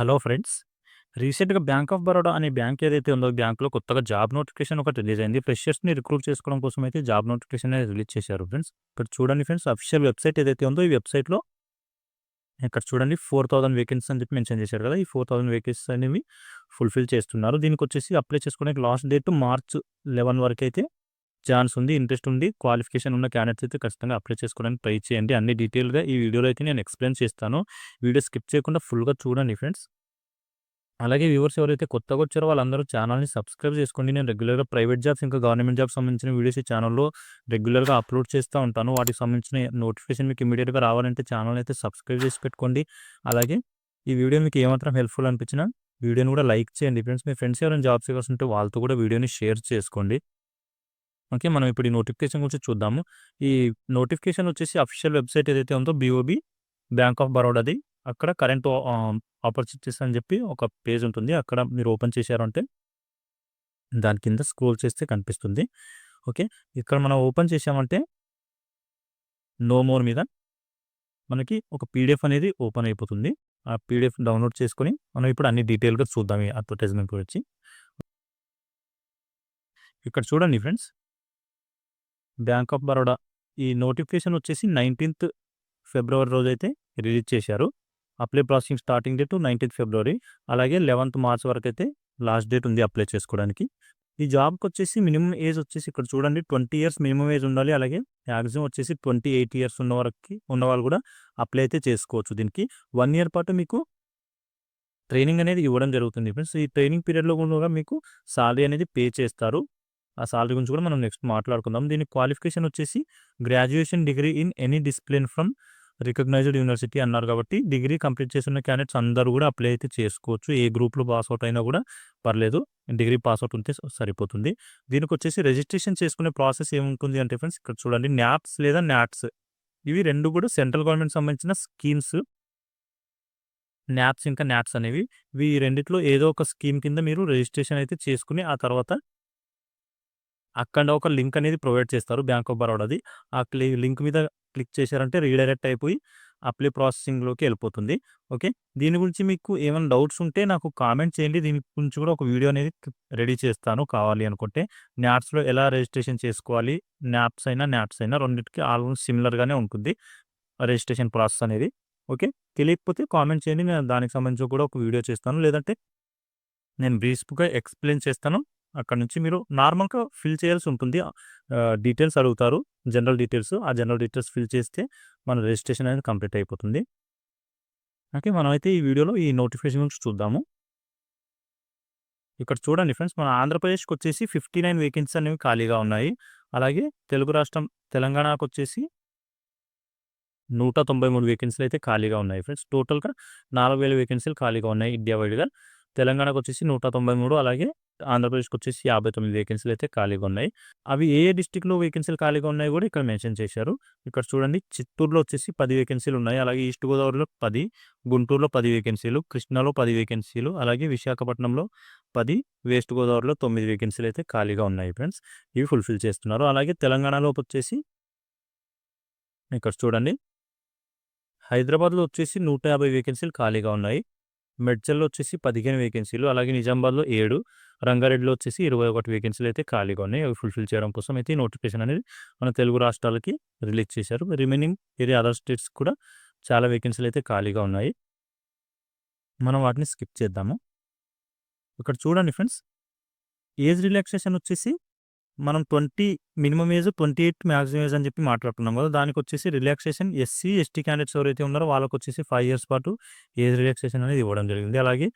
Hello friends. రీసెంట్‌గా bank of Baroda అనే bank ఏదైతే ఉందో, బ్యాంక్‌లో కొత్తగా జాబ్ నోటిఫికేషన్ ఒకటి రిలీజ్ అయింది. ఫ్రెషర్స్‌ని రిక్రూట్ చేసుకోవడం కోసం అయితే జాబ్ నోటిఫికేషన్ అనేది రిలీజ్ చేశారు ఫ్రెండ్స్. ఇక్కడ చూడండి ఫ్రెండ్స్ అఫీషియల్ వెబ్‌సైట్ ఏదైతే ఉందో, ఈ వెబ్‌సైట్‌లో ఇక్కడ చూడండి ఫోర్ థౌసండ్ వేకెన్సీ అని చెప్పి మెన్షన్ చేశారు కదా! ఈ ఫోర్ థౌసండ్ వేకెన్సీ అనేవి ఫుల్‌ఫిల్ చేస్తున్నారు. దీనికి వచ్చేసి అప్లై చేసుకోవడానికి లాస్ట్ డేట్ మార్చ్ లెవెన్ వరకు అయితే ఛాన్స్ ఉంది. ఇంట్రెస్ట్ ఉంది. క్వాలిఫికేషన్ ఉన్న క్యాండిడేట్స్ అయితే ఖచ్చితంగా అప్లై చేసుకోవడానికి ట్రై చేయండి. అన్ని డీటెయిల్‌గా ఈ వీడియోలో అయితే నేను ఎక్స్‌ప్లెయిన్ చేస్తాను. వీడియో స్కిప్ చేయకుండా ఫుల్‌గా చూడండి ఫ్రెండ్స్. అలాగే వ్యూవర్స్ ఎవరైతే కొత్తగా వచ్చారో వాళ్ళందరూ ఛానల్‌ని సబ్స్క్రైబ్ చేసుకోండి. నేను రెగ్యులర్‌గా ప్రైవేట్ జాబ్స్, ఇంకా గవర్నమెంట్ జాబ్స్ సంబంధించిన వీడియోస్ ఈ ఛానల్‌లో రెగ్యులర్‌గా అప్లోడ్ చేస్తూ ఉంటాను. వాటికి సంబంధించిన నోటిఫికేషన్ మీకు ఇమీడియట్గా రావాలంటే ఛానల్ అయితే సబ్స్క్రైబ్ చేసి పెట్టుకోండి. అలాగే ఈ వీడియో మీకు ఏమాత్రం హెల్ప్‌ఫుల్ అనిపించినా వీడియోని కూడా లైక్ చేయండి ఫ్రెండ్స్. మీ ఫ్రెండ్స్ ఎవరైనా జాబ్స్ సీకర్స్ ఉంటే వాళ్ళతో కూడా వీడియోని షేర్ చేసుకోండి. ఓకే. మనం ఇప్పుడు ఈ నోటిఫికేషన్ గురించి చూద్దాము. ఈ నోటిఫికేషన్ వచ్చేసి అఫీషియల్ వెబ్‌సైట్ ఏదైతే ఉందో బీఓబీ బ్యాంక్ ఆఫ్ బరోడాది. అక్కడ కరెంట్ ఆపర్చునిటీస్ అని చెప్పి ఒక పేజ్ ఉంటుంది. అక్కడ మీరు ఓపెన్ చేశారంటే దాని కింద స్క్రోల్ చేస్తే కనిపిస్తుంది. ఓకే. ఇక్కడ మనం ఓపెన్ చేశామంటే నో మోర్ మీద మనకి ఒక పీడీఎఫ్ అనేది ఓపెన్ అయిపోతుంది. ఆ పీడీఎఫ్ డౌన్‌లోడ్ చేసుకొని మనం ఇప్పుడు అన్ని డీటెయిల్‌గా చూద్దాం ఈ అడ్వర్టైజ్‌మెంట్ గురించి. ఇక్కడ చూడండి ఫ్రెండ్స్. బ్యాంక్ ఆఫ్ బరోడా ఈ నోటిఫికేషన్ వచ్చేసి 19థ్ ఫిబ్రవరి రోజైతే రిలీజ్ చేశారు. అప్లై ప్రాసెసింగ్ స్టార్టింగ్ డేట్ 19థ్ ఫిబ్రవరి. అలాగే 11థ్ మార్చ్ వరకు అయితే లాస్ట్ డేట్ ఉంది అప్లై చేసుకోవడానికి. ఈ జాబ్‌కొచ్చేసి మినిమం ఏజ్ వచ్చేసి ఇక్కడ చూడండి 20 ఇయర్స్ మినిమమ్ ఏజ్ ఉండాలి. అలాగే మ్యాక్సిమం వచ్చేసి 28 ఇయర్స్ ఉన్న వరకి ఉన్నవాళ్ళు కూడా అప్లై అయితే చేసుకోవచ్చు దీనికి. వన్ ఇయర్ పాటు మీకు ట్రైనింగ్ అనేది ఇవ్వడం జరుగుతుంది ఫ్రెండ్స్. ఈ ట్రైనింగ్ పీరియడ్‌లో కూడా మీకు సాలరీ అనేది పే చేస్తారు. ఆ సాలరీ గురించి కూడా మనం నెక్స్ట్ మాట్లాడుకుందాం. దీని క్వాలిఫికేషన్ వచ్చేసి graduation degree in any discipline from recognised university అన్నారు కాబట్టి డిగ్రీ కంప్లీట్ చేసిన క్యాండిడేట్స్ అందరూ కూడా అప్లై అయితే చేసుకోవచ్చు. ఏ గ్రూప్‌లో పాస్ అవుట్ అయినా కూడా పర్లేదు. డిగ్రీ పాస్ అవుట్ ఉంటే సరిపోతుంది. దీనికి వచ్చేసి రిజిస్ట్రేషన్ చేసుకునే ప్రాసెస్ ఏముంటుంది అంటే ఫ్రెండ్స్ ఇక్కడ చూడండి న్యాప్స్ లేదా న్యాట్స్ ఇవి రెండు కూడా సెంట్రల్ గవర్నమెంట్ సంబంధించిన స్కీమ్స్. న్యాప్స్ ఇంకా న్యాట్స్ అనేవి. ఇవి రెండిట్లో ఏదో ఒక స్కీమ్ కింద మీరు రిజిస్ట్రేషన్ అయితే చేసుకుని ఆ తర్వాత అక్కడ ఒక లింక్ అనేది ప్రొవైడ్ చేస్తారు బ్యాంక్ ఆఫ్ బరోడాది. ఆ క్లి లింక్ మీద క్లిక్ చేశారంటే రీడైరెక్ట్ అయిపోయి అప్లై ప్రాసెసింగ్‌లోకి వెళ్ళిపోతుంది. ఓకే. దీని గురించి మీకు ఏమైనా డౌట్స్ ఉంటే నాకు కామెంట్ చేయండి. దీని గురించి కూడా ఒక వీడియో అనేది రెడీ చేస్తాను కావాలి అనుకుంటే. న్యాట్స్‌లో ఎలా రిజిస్ట్రేషన్ చేసుకోవాలి, న్యాప్స్ అయినా, న్యాప్స్ అయినా రెండింటికి ఆల్మోస్ట్ సిమిలర్‌గానే ఉంటుంది. రిజిస్ట్రేషన్ ప్రాసెస్ అనేది. ఓకే. తెలియకపోతే కామెంట్ చేయండి. నేను దానికి సంబంధించి కూడా ఒక వీడియో చేస్తాను. లేదంటే నేను బ్రీఫ్‌గా ఎక్స్‌ప్లెయిన్ చేస్తాను. అక్కడి నుంచి మీరు నార్మల్‌గా ఫిల్ చేయాల్సి ఉంటుంది. డీటెయిల్స్ అడుగుతారు. General details. ఆ జనరల్ డీటెయిల్స్ ఫిల్ చేస్తే మన రిజిస్ట్రేషన్ అనేది కంప్లీట్ అయిపోతుంది. ఓకే. మనమైతే ఈ వీడియోలో ఈ నోటిఫికేషన్ గురించి చూద్దాము. ఇక్కడ చూడండి ఫ్రెండ్స్ మన ఆంధ్రప్రదేశ్‌కొచ్చేసి 59 వేకెన్సీస్ అనేవి ఖాళీగా ఉన్నాయి. అలాగే తెలుగు రాష్ట్రం తెలంగాణకు వచ్చేసి నూట తొంభై మూడు వేకెన్సీలు అయితే ఖాళీగా ఉన్నాయి ఫ్రెండ్స్. టోటల్‌గా 4000 వేకెన్సీలు ఖాళీగా ఉన్నాయి ఇండియా వైడ్‌గా. తెలంగాణకు వచ్చేసి నూట తొంభై మూడు అలాగే ఆంధ్రప్రదేశ్‌కొచ్చేసి 59 వేకెన్సీలు అయితే ఖాళీగా ఉన్నాయి. అవి ఏ ఏ డిస్టిక్లో వేకెన్సీలు ఖాళీగా ఉన్నాయి కూడా ఇక్కడ మెన్షన్ చేశారు. ఇక్కడ చూడండి చిత్తూరులో వచ్చేసి పది వేకెన్సీలు ఉన్నాయి. అలాగే ఈస్ట్ గోదావరిలో పది గుంటూరులో పది వేకెన్సీలు, కృష్ణాలో పది వేకెన్సీలు, అలాగే విశాఖపట్నంలో పది వెస్ట్ గోదావరిలో తొమ్మిది వేకెన్సీలు అయితే ఖాళీగా ఉన్నాయి ఫ్రెండ్స్. ఇవి ఫుల్‌ఫిల్ చేస్తున్నారు. అలాగే తెలంగాణలో వచ్చేసి ఇక్కడ చూడండి. హైదరాబాద్‌లో వచ్చేసి 150 వేకెన్సీలు ఖాళీగా ఉన్నాయి. మెడ్చల్లో వచ్చేసి 15 వేకెన్సీలు, అలాగే నిజామాబాద్‌లో ఏడు రంగారెడ్డిలో వచ్చేసి 21 వేకెన్సీలు అయితే ఖాళీగా ఉన్నాయి. అవి ఫుల్‌ఫిల్ చేయడం కోసం అయితే ఈ నోటిఫికేషన్ అనేది మన తెలుగు రాష్ట్రాలకి రిలీజ్ చేశారు. రిమైనింగ్ వేరే అదర్ స్టేట్స్ కూడా చాలా వేకెన్సీలు అయితే ఖాళీగా ఉన్నాయి. మనం వాటిని స్కిప్ చేద్దాము. ఇక్కడ చూడండి ఫ్రెండ్స్. ఏజ్ రిలాక్సేషన్ వచ్చేసి మనం twenty minimum age twenty eight maximum age అని చెప్పి మాట్లాడుకున్నాం కదా! దానికొచ్చేసి రిలాక్సేషన్ ఎస్సీ, ఎస్టీ క్యాండిడేట్స్ ఎవరైతే ఉన్నారో వాళ్ళకొచ్చేసి ఫైవ్ ఇయర్స్ పాటు ఏజ్ రిలాక్సేషన్ అనేది ఇవ్వడం జరిగింది. అలాగే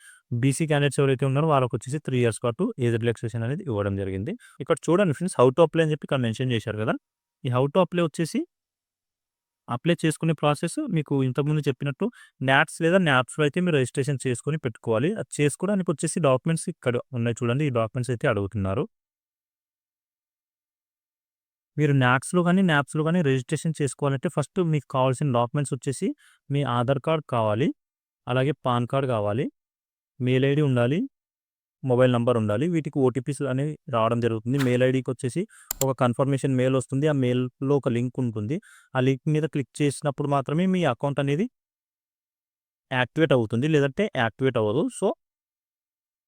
బీసీ క్యాండిడేట్స్ ఎవరైతే ఉన్నారో వాళ్ళకొచ్చేసి త్రీ ఇయర్స్ పాటు ఏజ్ రిలాక్సేషన్ అనేది ఇవ్వడం జరిగింది. ఇక్కడ చూడండి ఫ్రెండ్స్ హౌ టు అప్లై అని చెప్పి ఇక్కడ మెన్షన్ చేశారు కదా! ఈ హౌ టు అప్లై వచ్చేసి అప్లై చేసుకునే ప్రాసెస్ మీకు ఇంతకుముందు చెప్పినట్టు నాట్స్ లేదా న్యాప్స్‌లో అయితే మీరు రిజిస్ట్రేషన్ చేసుకొని పెట్టుకోవాలి. అది చేసుకోవడానికి వచ్చేసి డాక్యుమెంట్స్ ఇక్కడ ఉన్నాయి చూడండి. ఈ డాక్యుమెంట్స్ అయితే అడుగుతున్నారు. మీరు నాక్స్లో కానీ నాప్స్లో కానీ రిజిస్ట్రేషన్ చేసుకోవాలంటే ఫస్ట్ మీకు కావాల్సిన డాక్యుమెంట్స్ వచ్చేసి మీ ఆధార్ కార్డ్ కావాలి. అలాగే పాన్ కార్డ్ కావాలి. మెయిల్ ఐడి ఉండాలి. మొబైల్ నంబర్ ఉండాలి. వీటికి ఓటీపీస్ అనేవి రావడం జరుగుతుంది. మెయిల్ ఐడికి వచ్చేసి ఒక కన్ఫర్మేషన్ మెయిల్ వస్తుంది. ఆ మెయిల్‌లో ఒక లింక్ ఉంటుంది. ఆ లింక్ మీద క్లిక్ చేసినప్పుడు మాత్రమే మీ అకౌంట్ అనేది యాక్టివేట్ అవుతుంది లేదంటే యాక్టివేట్ అవ్వదు సో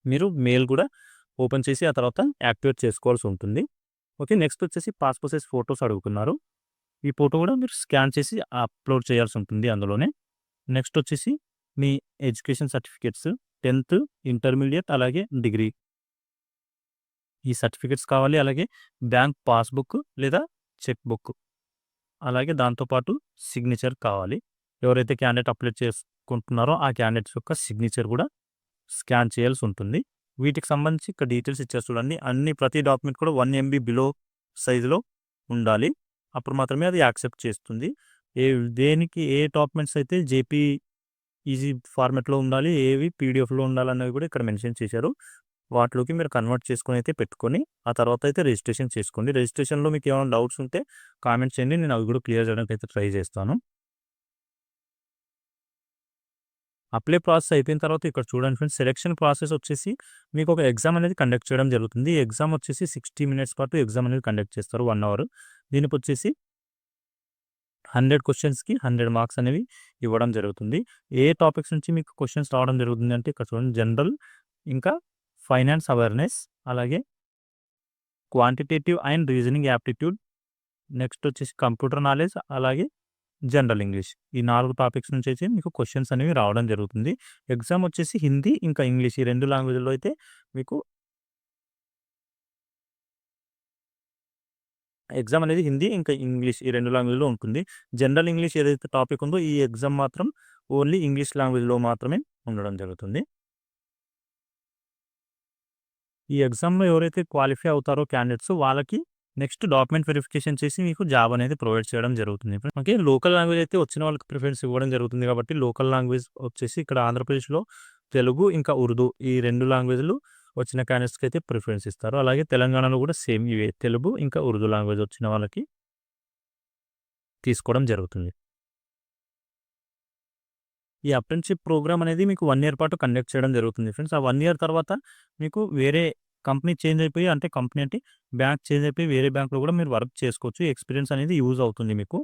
మీరు మెయిల్ కూడా ఓపెన్ చేసి ఆ తర్వాత యాక్టివేట్ చేసుకోవాల్సి ఉంటుంది ఓకే నెక్స్ట్ వచ్చేసి పాస్పోర్ట్ సైజ్ ఫొటోస్ అడుగుతున్నారు. ఈ ఫోటో కూడా మీరు స్కాన్ చేసి అప్లోడ్ చేయాల్సి ఉంటుంది అందులోనే. నెక్స్ట్ వచ్చేసి మీ ఎడ్యుకేషన్ సర్టిఫికేట్స్ టెన్త్ ఇంటర్మీడియట్ అలాగే డిగ్రీ. ఈ సర్టిఫికేట్స్ కావాలి అలాగే బ్యాంక్ పాస్బుక్ లేదా చెక్ బుక్. అలాగే దాంతోపాటు సిగ్నేచర్ కావాలి. ఎవరైతే క్యాండిడేట్ అప్లై చేసుకుంటున్నారో ఆ క్యాండిడేట్స్ యొక్క సిగ్నేచర్ కూడా స్కాన్ చేయాల్సి ఉంటుంది. వీటికి సంబంధించి ఇక్కడ డీటెయిల్స్ ఇచ్చారు చూడండి. అన్ని ప్రతి డాక్యుమెంట్ కూడా వన్ ఎంబీ బిలో సైజులో ఉండాలి. అప్పుడు మాత్రమే అది యాక్సెప్ట్ చేస్తుంది. ఏ దేనికి ఏ డాక్యుమెంట్స్ అయితే జేపీ ఈజీ ఫార్మెట్లో ఉండాలి ఏవి పీడిఎఫ్లో ఉండాలన్నవి కూడా ఇక్కడ మెన్షన్ చేశారు. వాటిలోకి మీరు కన్వర్ట్ చేసుకొని అయితే పెట్టుకొని ఆ తర్వాత అయితే రిజిస్ట్రేషన్ చేసుకోండి. రిజిస్ట్రేషన్లో మీకు ఏమైనా డౌట్స్ ఉంటే కామెంట్ చేయండి. నేను అవి కూడా క్లియర్ చేయడానికి అయితే ట్రై చేస్తాను. అప్లై ప్రాసెస్ అయిపోయిన తర్వాత ఇక్కడ చూడండి ఫ్రెండ్స్ సెలెక్షన్ ప్రాసెస్ వచ్చేసి మీకు ఒక ఎగ్జామ్ అనేది కండక్ట్ చేయడం జరుగుతుంది. ఈ ఎగ్జామ్ వచ్చేసి సిక్స్టీ మినిట్స్ పాటు ఎగ్జామ్ అనేది కండక్ట్ చేస్తారు వన్ అవర్ దీనికి వచ్చేసి హండ్రెడ్ క్వశ్చన్స్కి హండ్రెడ్ మార్క్స్ అనేవి ఇవ్వడం జరుగుతుంది. ఏ టాపిక్స్ నుంచి మీకు క్వశ్చన్స్ రావడం జరుగుతుంది అంటే ఇక్కడ చూడండి జనరల్ ఇంకా ఫైనాన్స్ అవేర్నెస్ అలాగే quantitative and reasoning aptitude next వచ్చేసి కంప్యూటర్ నాలెడ్జ్ అలాగే జనరల్ ఇంగ్లీష్. ఈ నాలుగు టాపిక్స్ నుంచి అయితే మీకు క్వశ్చన్స్ అనేవి రావడం జరుగుతుంది. ఎగ్జామ్ వచ్చేసి హిందీ ఇంకా ఇంగ్లీష్ ఈ రెండు లాంగ్వేజ్లో అయితే మీకు ఎగ్జామ్ అనేది హిందీ ఇంకా ఇంగ్లీష్ ఈ రెండు లాంగ్వేజ్లో ఉంటుంది. జనరల్ ఇంగ్లీష్ ఏదైతే టాపిక్ ఉందో ఈ ఎగ్జామ్ మాత్రం ఓన్లీ ఇంగ్లీష్ లాంగ్వేజ్లో మాత్రమే ఉండడం జరుగుతుంది. ఈ ఎగ్జామ్లో ఎవరైతే క్వాలిఫై అవుతారో క్యాండిడేట్స్ వాళ్ళకి నెక్స్ట్ డాక్యుమెంట్ వెరిఫికేషన్ చేసి మీకు జాబ్ అనేది ప్రొవైడ్ చేయడం జరుగుతుంది. ఓకే లోకల్ లాంగ్వేజ్ అయితే వచ్చిన వాళ్ళకి ప్రిఫరెన్స్ ఇవ్వడం జరుగుతుంది కాబట్టి లోకల్ లాంగ్వేజ్ వచ్చేసి ఇక్కడ ఆంధ్రప్రదేశ్లో తెలుగు ఇంకా ఉర్దూ ఈ రెండు లాంగ్వేజ్లు వచ్చిన క్యాండిడేట్స్కి అయితే ప్రిఫరెన్స్ ఇస్తారు. అలాగే తెలంగాణలో కూడా సేమ్ ఇవే తెలుగు ఇంకా ఉర్దూ లాంగ్వేజ్ వచ్చిన వాళ్ళకి తీసుకోవడం జరుగుతుంది. ఈ అప్రెంటిషిప్ ప్రోగ్రామ్ అనేది మీకు వన్ ఇయర్ పాటు కండక్ట్ చేయడం జరుగుతుంది. ఫ్రెండ్స్ ఆ వన్ ఇయర్ తర్వాత మీకు వేరే కంపెనీ చేంజ్ అయిపోయి అంటే కంపెనీ అంటే బ్యాంక్ చేంజ్ అయిపోయి వేరే బ్యాంక్లో కూడా మీరు వర్క్ చేసుకోవచ్చు. ఎక్స్పీరియన్స్ అనేది యూజ్ అవుతుంది మీకు.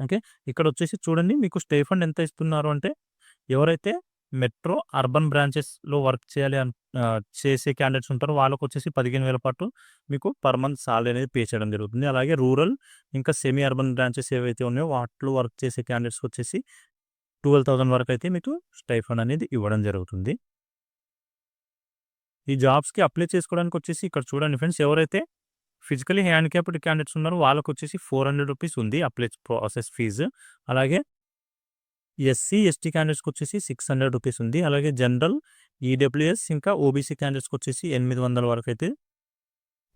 ఓకే. ఇక్కడ వచ్చేసి చూడండి మీకు స్టే ఫండ్ ఎంత ఇస్తున్నారు అంటే ఎవరైతే మెట్రో అర్బన్ బ్రాంచెస్లో వర్క్ చేయాలి అని చేసే క్యాండిడేట్స్ ఉంటారో వాళ్ళకు వచ్చేసి పదిహేను వేల పాటు మీకు పర్ మంత్ సాలరీ అనేది పే చేయడం జరుగుతుంది. అలాగే రూరల్ ఇంకా సెమీ అర్బన్ బ్రాంచెస్ ఏవైతే ఉన్నాయో వాటిలో వర్క్ చేసే క్యాండిడేట్స్ వచ్చేసి ట్వెల్వ్ థౌసండ్ వరకు అయితే మీకు స్టైఫండ్ అనేది ఇవ్వడం జరుగుతుంది. ఈ జాబ్స్కి అప్లై చేసుకోవడానికి వచ్చేసి ఇక్కడ చూడండి ఫ్రెండ్స్ ఎవరైతే ఫిజికలీ హ్యాండిక్యాప్డ్ క్యాండిడేట్స్ ఉన్నారో వాళ్ళకి వచ్చేసి ఫోర్ హండ్రెడ్ రూపీస్ ఉంది అప్లై ప్రాసెస్ ఫీజు. అలాగే ఎస్సీ ఎస్టీ క్యాండిడేట్స్కి వచ్చేసి సిక్స్ హండ్రెడ్ రూపీస్ ఉంది. అలాగే జనరల్ ఈడబ్ల్యూఎస్ ఇంకా ఓబీసీ క్యాండిడేట్స్కి వచ్చేసి ఎనిమిది వందల వరకు అయితే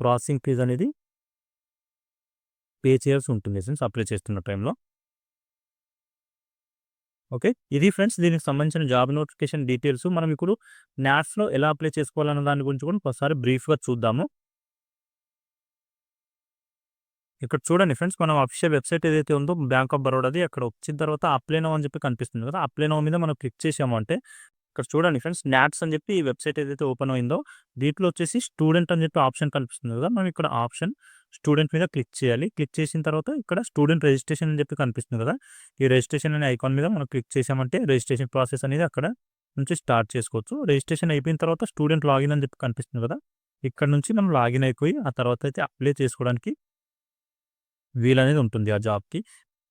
ప్రాసెసింగ్ ఫీజు అనేది పే చేయాల్సి ఉంటుంది ఫ్రెండ్స్ అప్లై చేస్తున్న టైంలో. ఓకే? ఇది ఫ్రెండ్స్ దీనికి సంబంధించిన జాబ్ నోటిఫికేషన్ డీటెయిల్స్. మనం ఇప్పుడు నాట్స్లో ఎలా అప్లై చేసుకోవాలన్న దాని గురించి కూడా ఒకసారి బ్రీఫ్గా చూద్దాము. ఇక్కడ చూడండి ఫ్రెండ్స్ మనం అఫీషియల్ వెబ్సైట్ ఏదైతే ఉందో బ్యాంక్ ఆఫ్ బరోడాది అక్కడ వచ్చిన తర్వాత అప్లై నో అని చెప్పి కనిపిస్తుంది కదా! అప్లై నో మీద మనం క్లిక్ చేసాము అంటే ఇక్కడ చూడండి ఫ్రెండ్స్ నాట్స్ అని చెప్పి ఈ వెబ్సైట్ ఏదైతే ఓపెన్ అయిందో దీంట్లో వచ్చేసి స్టూడెంట్ అని చెప్పి ఆప్షన్ కనిపిస్తుంది కదా మనం ఇక్కడ ఆప్షన్ స్టూడెంట్ మీద క్లిక్ చేయాలి. క్లిక్ చేసిన తర్వాత ఇక్కడ స్టూడెంట్ రిజిస్ట్రేషన్ అని చెప్పి కనిపిస్తుంది కదా ఈ రిజిస్ట్రేషన్ అనే ఐకాన్ మీద మనం క్లిక్ చేసామంటే రిజిస్ట్రేషన్ ప్రాసెస్ అనేది అక్కడ నుంచి స్టార్ట్ చేసుకోవచ్చు. రిజిస్ట్రేషన్ అయిపోయిన తర్వాత స్టూడెంట్ లాగిన్ అని చెప్పి కనిపిస్తుంది కదా ఇక్కడ నుంచి మనం లాగిన్ అయిపోయి ఆ తర్వాత అయితే అప్లై చేసుకోవడానికి వీలనేది ఉంటుంది ఆ జాబ్కి.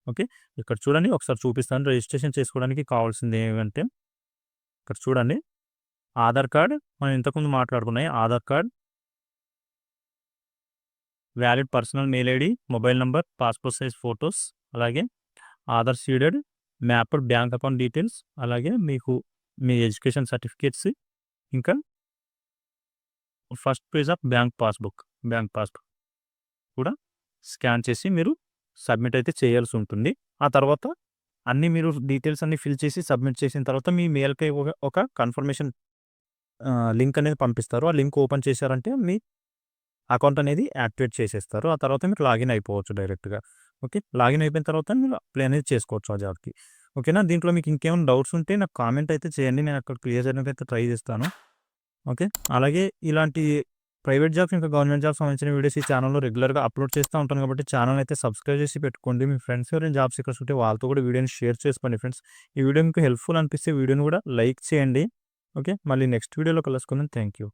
ఓకే ఇక్కడ చూడండి ఒకసారి చూపిస్తాను. రిజిస్ట్రేషన్ చేసుకోవడానికి కావాల్సింది ఏమంటే ఇక్కడ చూడండి. ఆధార్ కార్డ్ మనం ఇంతకుముందు మాట్లాడుకున్నాయి. Aadhaar card. Valid personal mail ID mobile number passport size photos అలాగే Aadhaar seeded mapped bank account details అలాగే మీకు మీ ఎడ్యుకేషన్ సర్టిఫికేట్స్ ఇంకా first page of bank passbook bank passbook కూడా స్కాన్ చేసి మీరు సబ్మిట్ అయితే చేయాల్సి ఉంటుంది. ఆ తర్వాత అన్నీ మీరు డీటెయిల్స్ అన్ని ఫిల్ చేసి సబ్మిట్ చేసిన తర్వాత మీ మెయిల్కి ఒక ఒక కన్ఫర్మేషన్ లింక్ అనేది పంపిస్తారు. ఆ లింక్ ఓపెన్ చేశారంటే మీ అకౌంట్ అనేది యాక్టివేట్ చేసేస్తారు. ఆ తర్వాత మీరు లాగిన్ అయిపోవచ్చు డైరెక్ట్గా. ఓకే? లాగిన్ అయిపోయిన తర్వాత మీరు అప్లై అనేది చేసుకోవచ్చు ఆ జాబ్కి. ఓకేనా? దీంట్లో మీకు ఇంకేమైనా డౌట్స్ ఉంటే నాకు కామెంట్ అయితే చేయండి. నేను అక్కడ క్లియర్ చేయడానికి అయితే ట్రై చేస్తాను. ఓకే? అలాగే ఇలాంటి ప్రైవేట్ జాబ్స్ ఇంకా గవర్నమెంట్ జాబ్స్ సంబంధించిన వీడియోస్ ఈ ఛానల్లో రెగ్యులర్గా అప్లోడ్ చేస్తూ ఉంటాను కాబట్టి ఛానల్ అయితే సబ్స్క్రైబ్ చేసి పెట్టుకోండి. మీ ఫ్రెండ్స్ ఎవరైనా జాబ్స్ ఇక్కడ ఉంటే వాళ్ళతో కూడా వీడియోని షేర్ చేసుకోండి ఫ్రెండ్స్. ఈ వీడియో మీకు హెల్ప్ఫుల్ అనిపిస్తే వీడియోని కూడా లైక్ చేయండి. ఓకే? మళ్ళీ నెక్స్ట్ వీడియోలో కలుసుకుందాం. Thank you